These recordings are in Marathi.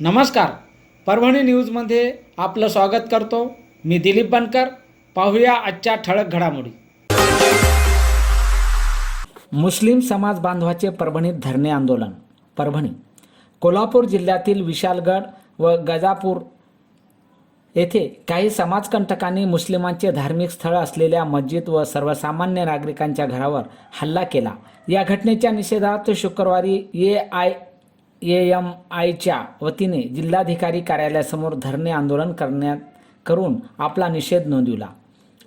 नमस्कार. परभणी न्यूजमध्ये आपलं स्वागत करतो. मी दिलीप बनकर. पाहूया आजच्या ठळक घडामोडी. मुस्लिम समाज बांधवाचे परभणीत धरणे आंदोलन. परभणी. कोल्हापूर जिल्ह्यातील विशालगड व गजापूर येथे काही समाजकंटकांनी मुस्लिमांचे धार्मिक स्थळ असलेल्या मस्जिद व सर्वसामान्य नागरिकांच्या घरावर हल्ला केला. या घटनेच्या निषेधार्थ शुक्रवारी ए आय ए एम आयच्या वतीने जिल्हाधिकारी कार्यालयासमोर धरणे आंदोलन करण्यात करून आपला निषेध नोंदविला.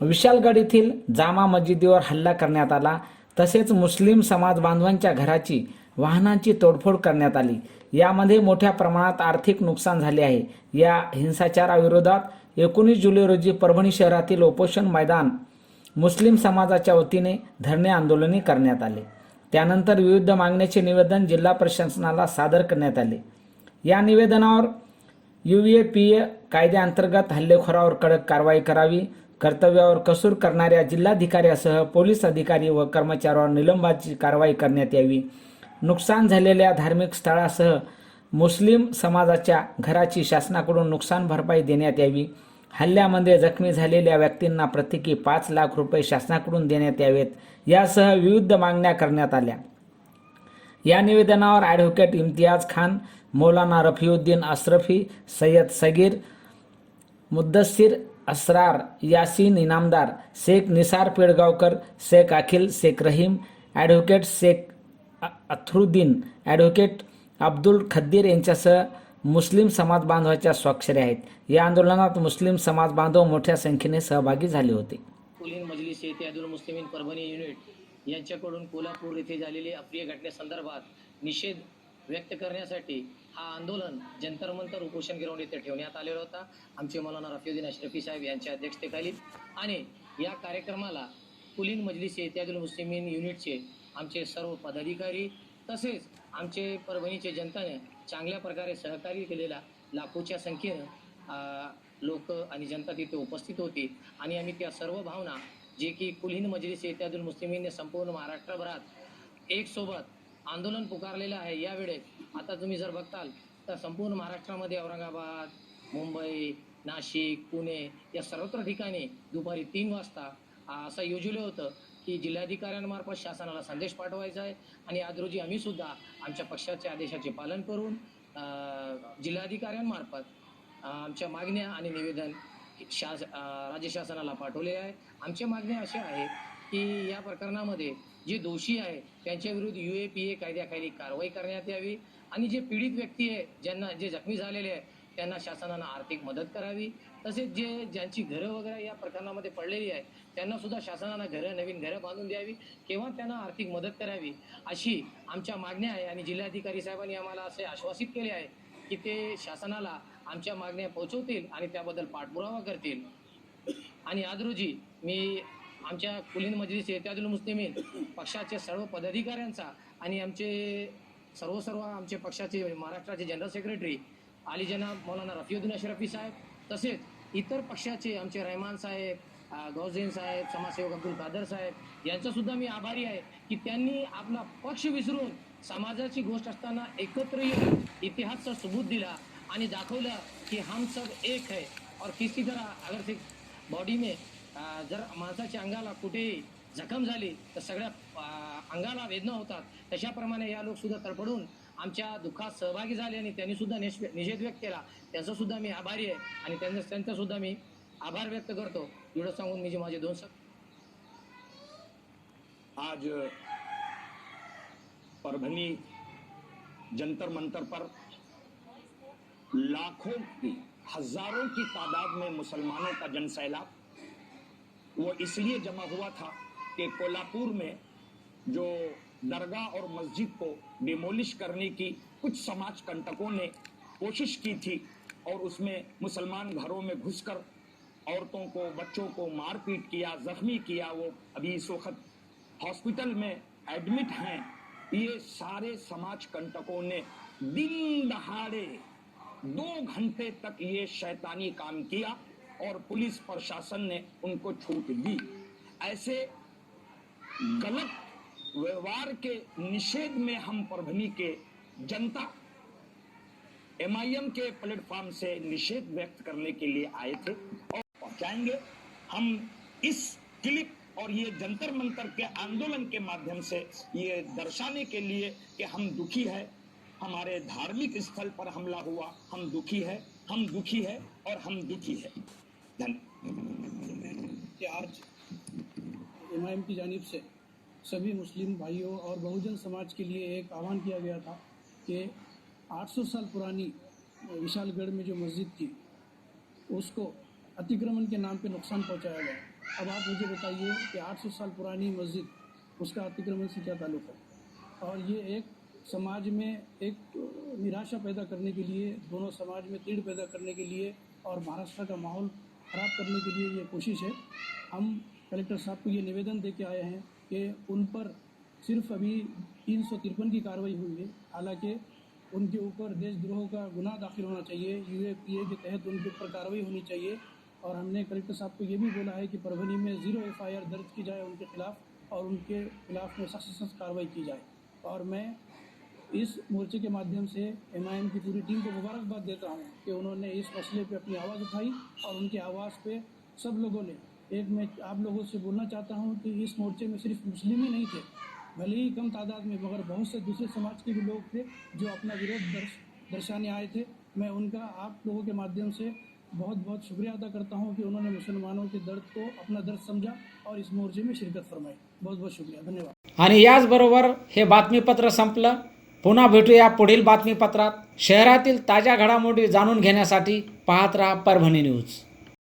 विशालगड येथील जामा मस्जिदीवर हल्ला करण्यात आला. तसेच मुस्लिम समाज बांधवांच्या घराची वाहनांची तोडफोड करण्यात आली. यामध्ये मोठ्या प्रमाणात आर्थिक नुकसान झाले आहे. या हिंसाचाराविरोधात एकोणीस जुलै रोजी परभणी शहरातील उपोषण मैदान मुस्लिम समाजाच्या वतीने धरणे आंदोलने करण्यात आले. त्यानंतर विविध मागण्याचे निवेदन जिल्हा प्रशासनाला सादर करण्यात आले. या निवेदनावर यू ए पी ए कायद्याअंतर्गत हल्लेखोरावर कडक कारवाई करावी कर्तव्यावर कसूर करणाऱ्या जिल्हाधिकाऱ्यासह पोलीस अधिकारी व कर्मचाऱ्यावर निलंबाची कारवाई करण्यात यावी. नुकसान झालेल्या धार्मिक स्थळासह मुस्लिम समाजाच्या घराची शासनाकडून नुकसान भरपाई देण्यात यावी. हल्ल्यामध्ये जखमी झालेल्या व्यक्तींना प्रत्येकी पाच लाख रुपये शासनाकडून देण्यात यावेत यासह विविध मागण्या करण्यात आल्या. या निवेदनावर advocate Imtiaz Khan Maulana Rafiuddin Ashrafi Syed Sagir Mudassir Asrar Yasin Inamdar Shaikh Nisar Pedgaonkar Shaikh Akhil Shaikh Rahim advocate Shaikh Athruddin advocate Abdul Khadir यांच्यासह मुस्लिम समाज बांधवाच्या स्वाक्षऱ्या आहेत. या आंदोलनात मुस्लिम समाज बांधव मोठ्या संख्येने सहभागी झाले होते. कुलीन मजलिस इत्यादुल मुस्लिमीन परभणी युनिट यांच्याकडून कोल्हापूर येथे झालेली अप्रिय घटनेसंदर्भात निषेध व्यक्त करण्यासाठी हा आंदोलन जंतर मंतर उपोषण ग्राउंड येथे ठेवण्यात आलेला होता. आमचे मौलाना रफिउद्दीन अशरफी साहेब यांच्या अध्यक्षतेखाली आणि या कार्यक्रमाला कुलीन मजलिस इत्यादुल मुस्लिमीन युनिटचे आमचे सर्व पदाधिकारी तसेच आमचे परभणीचे जनताने चांगल्या प्रकारे सहकार्य केलेला लाखोच्या संख्येनं लोक आणि जनता तिथे उपस्थित होती. आणि आम्ही त्या सर्व भावना जे की कुलहीन मजलिस इत्यादुल मुस्लिमींनी संपूर्ण महाराष्ट्रभरात एक सोबत आंदोलन पुकारलेलं आहे. यावेळेस आता तुम्ही जर बघताल तर संपूर्ण महाराष्ट्रामध्ये औरंगाबाद मुंबई नाशिक पुणे या सर्वत्र ठिकाणी दुपारी तीन वाजता असं योजलं होतं. की जिल्हाधिकाऱ्यांमार्फत शासनाला संदेश पाठवायचा आहे. आणि आज रोजी आम्ही सुद्धा आमच्या पक्षाच्या आदेशाचे पालन करून जिल्हाधिकाऱ्यांमार्फत आमच्या मागण्या आणि निवेदन शास राज्य शासनाला पाठवले आहे. आमच्या मागण्या अशा आहेत की या प्रकरणामध्ये जे दोषी आहे त्यांच्या विरुद्ध यू ए पी ए कायद्याखाली कारवाई करण्यात यावी. आणि जे पीडित व्यक्ती आहे ज्यांना जे जखमी झालेले आहे त्यांना शासनानं आर्थिक मदत करावी. तसेच जे ज्यांची घरं वगैरे या प्रकरणामध्ये पडलेली आहे त्यांना सुद्धा शासनानं घरं नवीन घरं बांधून द्यावी. किंवा त्यांना आर्थिक मदत करावी अशी आमच्या मागण्या आहे. आणि जिल्हाधिकारी साहेबांनी आम्हाला असे आश्वासित केले आहे की ते शासनाला आमच्या मागण्या पोहोचवतील आणि त्याबद्दल पाठपुरावा करतील. आणि आज रोजी मी आमच्या कुलीन मजलिस इत्यादुल मुस्लिमीन पक्षाचे सर्व पदाधिकाऱ्यांचा आणि आमचे सर्व सर्व आमचे पक्षाचे म्हणजे महाराष्ट्राचे जनरल सेक्रेटरी अली मौलाना रफिउद्दीन अशरफी साहेब तसेच इतर पक्षाचे आमचे रहमान साहेब अ, गौजेन साहेब समाजसेवक अब्दुल कादर साहेब यांचा सुद्धा मी आभारी आहे की त्यांनी आपला पक्ष विसरून समाजाची गोष्ट असताना एकत्र येऊन इतिहासचा सबूत दिला आणि दाखवलं की हम सब एक है. और किसी तरह अगर ते बॉडी में जर माणसाच्या अंगाला कुठेही जखम झाली तर सगळ्या अंगाला वेदना होतात तशाप्रमाणे या लोकसुद्धा तडफडून आमच्या दुःखात सहभागी झाले आणि निषेध व्यक्त केला. त्यांचा सुद्धा मी आभारी आहे आणि त्यांचा आभार व्यक्त करतो. एवढं सांगून मी जे आज परभनी जंतर मंतर पर लाखों की, हज़ारों की तादाद में मुसलमानों का जनसैलाब। वो इसलिए जमा हुआ था कि कोल्हापुर में जो दरगाह और मस्जिद को डिमोलिश करने की कुछ समाज कंटकों ने कोशिश की थी और उसमें मुसलमान घरों में घुसकर औरतों को, बच्चों को मारपीट किया, जख्मी किया। वो अभी इस वक्त हॉस्पिटल में एडमिट हैं। ये सारे समाज कंटकों ने दिन दहाड़े दो घंटे तक ये शैतानी काम किया और पुलिस प्रशासन ने उनको छूट दी। ऐसे गलत व्यवहार के निषेध में हम परभनी के जनता एमआईएम के प्लेटफॉर्म से निषेध व्यक्त करने के लिए आए थे और पहुंचाएँगे। हम इस क्लिप और ये जंतर मंतर के आंदोलन के माध्यम से ये दर्शाने के लिए कि हम दुखी है। हमारे धार्मिक स्थल पर हमला हुआ। हम दुखी है। हम दुखी है और हम दुखी है। धन्यवाद आज एम की जानिब से सभी मुस्लिम भाइयों और बहुजन समाज के लिए एक आह्वान किया गया था कि 800 साल पुरानी विशालगढ़ में जो मस्जिद थी, उसको अतिक्रमण के नाम पे नुकसान पहुँचाया गया। अब आप मुझे बताइए कि 800 साल पुरानी मस्जिद, उसका अतिक्रमण से क्या ताल्लुक है? और ये एक समाज में एक निराशा पैदा करने के लिए, दोनों समाज में तीड़ पैदा करने के लिए और महाराष्ट्र का माहौल ख़राब करने के लिए ये कोशिश है। हम कलेक्टर साहब को ये निवेदन दे के आए हैं कि उन पर सिर्फ़ अभी तीन सौ तिरपन की कार्रवाई हुई है हालाँकि उनके ऊपर देशद्रोह का गुनाह दाखिल होना चाहिए। यूएपीए के तहत उनके ऊपर कार्रवाई होनी चाहिए। और हमने कलेक्टर साहब को ये भी बोला है कि परभनी में ज़ीरो एफआईआर दर्ज की जाए उनके खिलाफ और उनके खिलाफ में सख्त सख्त कार्रवाई की जाए। और मैं इस मोर्चे के माध्यम से एमआईएम की पूरी टीम को मुबारकबाद देता हूँ कि उन्होंने इस मसले पे अपनी आवाज़ उठाई और उनकी आवाज़ पे सब लोगों ने एक मैं आप लोगों से बोलना चाहता हूँ कि इस मोर्चे में सिर्फ मुस्लिम ही नहीं थे भले ही कम तादाद में मगर बहुत से दूसरे समाज के भी लोग थे जो अपना विरोध दर्श दर्शाने आए थे। मैं उनका आप लोगों के माध्यम से बहुत बहुत शुक्रिया अदा करता हूँ कि उन्होंने मुसलमानों के दर्द को अपना दर्द समझा और इस मोर्चे में शिरकत फरमाई। बहुत बहुत शुक्रिया। धन्यवाद। आणि याचबरोबर हे बातमीपत्र संपलं. पुन्हा भेटूया पुढील बातमीपत्रात. शहरातील ताज्या घडामोडी जाणून घेण्यासाठी पाहत राहा परभणी न्यूज.